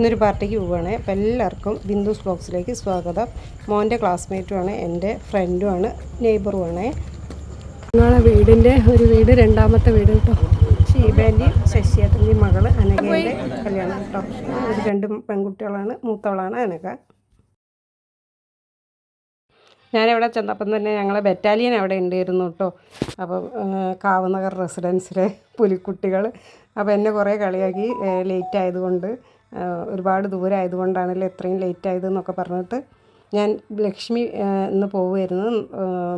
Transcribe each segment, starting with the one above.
ഇന്നൊരു പാർട്ടിക്ക് പോവുകയാണ് അപ്പോൾ എല്ലാവർക്കും ബിന്ദുസ് ബോക്സിലേക്ക് സ്വാഗതം. മോന്റെ ക്ലാസ്മേറ്റുമാണ് എന്റെ ഫ്രണ്ടുമാണ് നെയ്ബറുമാണ്. ഞങ്ങളെ വീടിന്റെ ഒരു വീട് രണ്ടാമത്തെ വീട് കേട്ടോ. ഷീബേന്റെയും ശശിയേട്ടന്റെയും മകൾ അനകേന്റെ കല്യാണം കേട്ടോ. ഒരു രണ്ട് പെൺകുട്ടികളാണ് മൂത്തവളാണ് അനക ഞാനിവിടെ ചെന്നപ്പം തന്നെ ഞങ്ങളെ ബറ്റാലിയൻ അവിടെ ഉണ്ടായിരുന്നു കേട്ടോ. അപ്പം കാവനഗർ റെസിഡൻസിലെ പുലിക്കുട്ടികൾ അപ്പോൾ എന്നെ കുറേ കളിയാക്കി ലേറ്റ് ആയതുകൊണ്ട് ഒരുപാട് ദൂരമായതുകൊണ്ടാണല്ലോ ഇത്രയും ലേറ്റ് ആയതെന്നൊക്കെ പറഞ്ഞിട്ട് ഞാൻ ലക്ഷ്മി ഇന്ന് പോവുമായിരുന്നു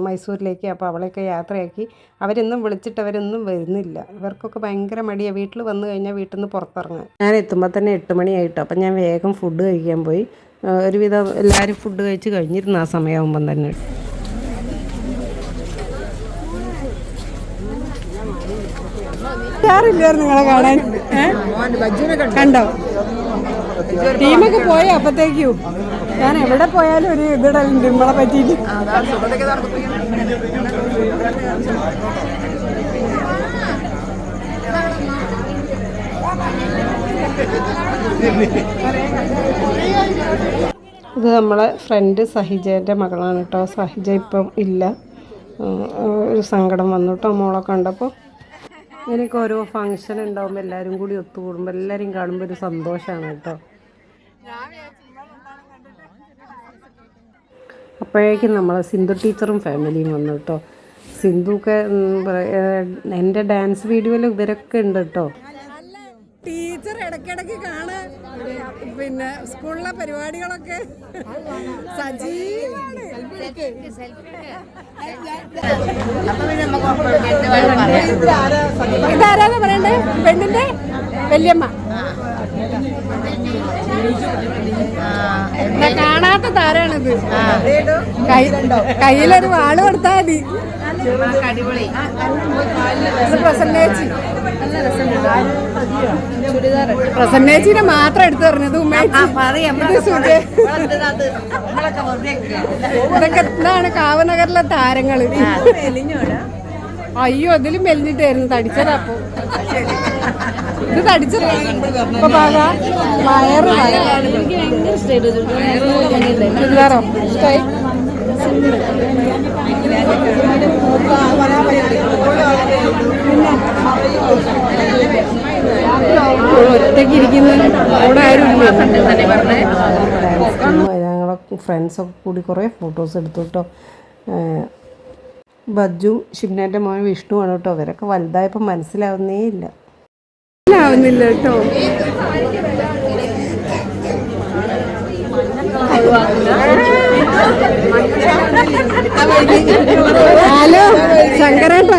മൈസൂരിലേക്ക്. അപ്പോൾ അവളെയൊക്കെ യാത്രയാക്കി. അവരെന്നും വിളിച്ചിട്ട് അവരൊന്നും വരുന്നില്ല. ഇവർക്കൊക്കെ ഭയങ്കര മടിയാണ് വീട്ടിൽ വന്നു കഴിഞ്ഞാൽ വീട്ടിൽ നിന്ന് പുറത്തിറങ്ങാൻ. ഞാൻ എത്തുമ്പോൾ തന്നെ എട്ട് മണിയായിട്ടോ അപ്പം ഞാൻ വേഗം ഫുഡ് കഴിക്കാൻ പോയി. ഒരുവിധം എല്ലാവരും ഫുഡ് കഴിച്ച് കഴിഞ്ഞിരുന്നു ആ സമയമാകുമ്പം തന്നെ. ആരില്ലായിരുന്നു നിങ്ങളെ കാണാൻ? കണ്ടോ? ടീമൊക്കെ പോയ അപ്പത്തേക്കും. ഞാൻ എവിടെ പോയാലും ഒരു ഇതിടലുണ്ട് നമ്മളെ പറ്റിയിട്ട്. ഇത് നമ്മളെ ഫ്രണ്ട് സഹിജേന്റെ മകളാണ് കേട്ടോ. സഹിജ ഇപ്പം ഇല്ല. ഒരു സങ്കടം വന്നു കേട്ടോ മോളെ കണ്ടപ്പോൾ. എനിക്ക് ഓരോ ഫങ്ഷൻ ഉണ്ടാവുമ്പോൾ എല്ലാവരും കൂടി ഒത്തുകൂടുമ്പോൾ എല്ലാവരും കാണുമ്പോൾ ഒരു സന്തോഷമാണ് കേട്ടോ. അപ്പോഴേക്കും നമ്മൾ സിന്ധു ടീച്ചറും ഫാമിലിയും വന്നു കേട്ടോ. സിന്ധുക്കെ എന്റെ ഡാൻസ് വീഡിയോയിൽ ഇവരൊക്കെ ഉണ്ട് കേട്ടോ. ടീച്ചർ ഇടയ്ക്കിടയ്ക്ക് കാണാൻ പിന്നെ സ്കൂളിലെ പരിപാടികളൊക്കെ. സജീവാണ് ഇതാരാന്ന് പറയണ്ടേ? പെണ്ണിന്റെ വല്യമ്മ. കാണാത്ത താരാണിത്. കൈ കയ്യിലൊരു വാൾ കൊടുത്താൽ മതി. പ്രസന്നേച്ചി. പ്രസന്നേച്ചിനെ മാത്രം എടുത്തു പറഞ്ഞത് ഇതൊക്കെ എന്താണ് കാവനഗറിലെ താരങ്ങൾ? അയ്യോ ഇതിലും മെലിഞ്ഞിട്ടായിരുന്നു. തടിച്ചതാപ്പോ ഇത് തടിച്ചതാ. ഇപ്പൊ പാകാ വയറ് ഞങ്ങളെ ഫ്രണ്ട്സൊക്കെ കൂടി കുറേ ഫോട്ടോസ് എടുത്തു കേട്ടോ. ബജ്ജു ഷിംനാന്റെ മോൻ വിഷ്ണുവാണ് കേട്ടോ. അവരൊക്കെ വലുതായപ്പോൾ മനസ്സിലാവുന്നേ ഇല്ല. മനസ്സിലാവുന്നില്ല കേട്ടോ ഹലോ ശങ്കരാട്ട.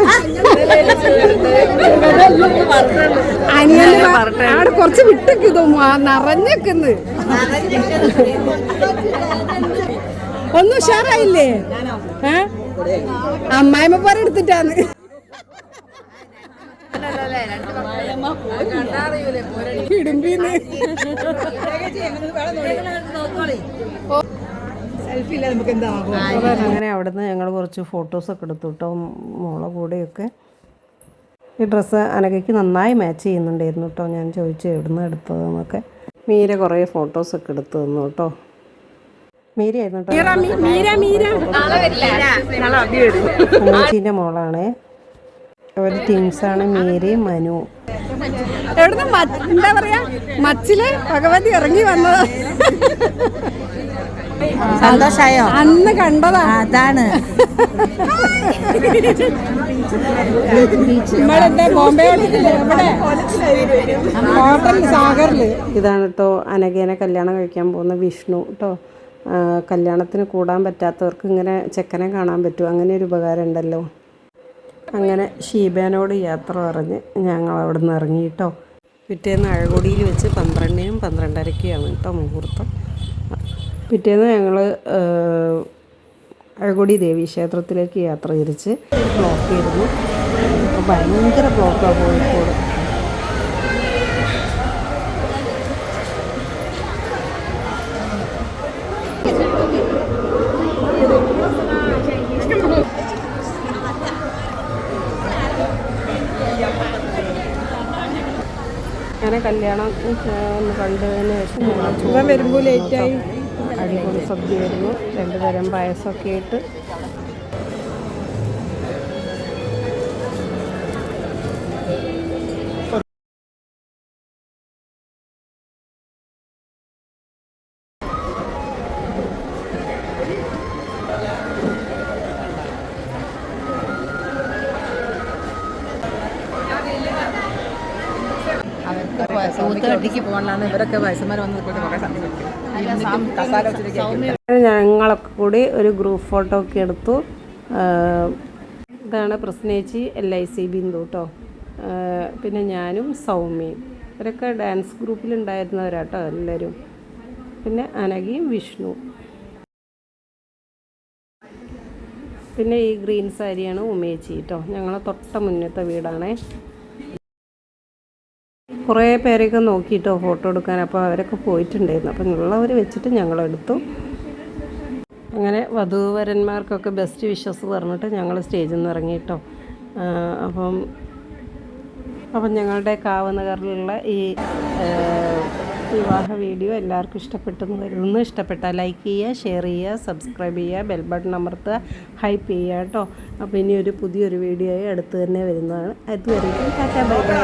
അനിയന് അവിടെ കുറച്ച് ആ നിറഞ്ഞേക്കുന്നു. ഒന്നും ഉഷാറായില്ലേ? ഏ? അമ്മായിമ്മ പോലെ എടുത്തിട്ടാണ് ഇടുമ്പീന്ന്. അങ്ങനെ അവിടുന്ന് ഞങ്ങൾ കുറച്ച് ഫോട്ടോസൊക്കെ എടുത്തു കേട്ടോ മോളെ കൂടെയൊക്കെ. ഈ ഡ്രസ്സ് അനകയ്ക്ക് നന്നായി മാച്ച് ചെയ്യുന്നുണ്ടായിരുന്നു കേട്ടോ ഞാൻ ചോദിച്ചു എവിടുന്ന് എടുത്തതെന്നൊക്കെ. മീര കുറേ ഫോട്ടോസൊക്കെ എടുത്തു തന്നു കേട്ടോ മീരയായിരുന്നു മീര മീര മോളാണ്. ഒരു ടീംസാണ് മീരയും മനു. എവിടുന്ന് എന്താ പറയാ? മച്ചിൽ ഭഗവതി ഇറങ്ങി വന്നത്. സന്തോഷായോ? അന്ന് കണ്ടതാ. അതാണ്. ഇതാണ് കേട്ടോ അനഘേനെ കല്യാണം കഴിക്കാൻ പോകുന്ന വിഷ്ണു കേട്ടോ കല്യാണത്തിന് കൂടാൻ പറ്റാത്തവർക്ക് ഇങ്ങനെ ചെക്കനെ കാണാൻ പറ്റും അങ്ങനെ ഒരു ഉപകാരം ഉണ്ടല്ലോ. അങ്ങനെ ഷീബേനോട് യാത്ര പറഞ്ഞ് ഞങ്ങൾ അവിടെ നിന്ന് ഇറങ്ങി കേട്ടോ. പിറ്റേന്ന് അഴകൊടിയിൽ വെച്ച് പന്ത്രണ്ടിനും പന്ത്രണ്ടരയ്ക്കുമാണ് കേട്ടോ മുഹൂർത്തം. പിറ്റേന്ന് ഞങ്ങൾ അഴകൊടി ദേവി ക്ഷേത്രത്തിലേക്ക് യാത്ര തിരിച്ച്. ബ്ലോക്ക് ചെയ്തിരുന്നു ഭയങ്കര ബ്ലോക്കാണ് കോഴിക്കോട്. അങ്ങനെ കല്യാണം ഒന്ന് കണ്ടതിന് ശേഷം ഇവൻ വരുമ്പോൾ ലേറ്റായി അടിപൊളി സദ്യ വരുന്നു രണ്ടുതരം പായസമൊക്കെ ആയിട്ട്. തൂത്തുകെട്ടിക്ക് ഇവരൊക്കെ വയസ്സന്മാർ വന്ന് നിൽക്കുന്നത് ഞങ്ങളൊക്കെ കൂടി ഒരു ഗ്രൂപ്പ് ഫോട്ടോ ഒക്കെ എടുത്തു. ഇതാണ് പ്രസ്നേച്ചി എൽ ഐ സി ബിന്ദു കേട്ടോ പിന്നെ ഞാനും സൗമ്യയും. ഇവരൊക്കെ ഡാൻസ് ഗ്രൂപ്പിലുണ്ടായിരുന്നവരാട്ടോ എല്ലാവരും പിന്നെ അനഘയും വിഷ്ണു. പിന്നെ ഈ ഗ്രീൻ സാരിയാണ് ഉമേച്ചി കേട്ടോ ഞങ്ങളെ തൊട്ട മുന്നത്തെ വീടാണേ. കുറേ പേരെയൊക്കെ നോക്കിയിട്ടോ ഫോട്ടോ എടുക്കാൻ. അപ്പോൾ അവരൊക്കെ പോയിട്ടുണ്ടായിരുന്നു. അപ്പം ഉള്ളവർ വെച്ചിട്ട് ഞങ്ങളെടുത്തു അങ്ങനെ വധൂവരന്മാർക്കൊക്കെ ബെസ്റ്റ് വിഷസ് പറഞ്ഞിട്ട് ഞങ്ങൾ സ്റ്റേജിൽ നിന്ന് ഇറങ്ങിയിട്ടോ. അപ്പം അപ്പം ഞങ്ങളുടെ കാവ് നഗറിലുള്ള ഈ ആ, വിവാഹ വീഡിയോ എല്ലാവർക്കും ഇഷ്ടപ്പെട്ടെന്ന് കരുതുന്നു. ഇഷ്ടപ്പെട്ടാൽ ലൈക്ക് ചെയ്യുക ഷെയർ ചെയ്യുക സബ്സ്ക്രൈബ് ചെയ്യുക ബെൽ ബട്ടൺ അമർത്തുക ഹൈപ്പ് ചെയ്യുക കേട്ടോ. അപ്പോൾ ഇനി ഒരു പുതിയൊരു വീഡിയോ ആയി അടുത്ത് തന്നെ വരുന്നതാണ്. അതുവരെയും ടാറ്റ ബൈ ബൈ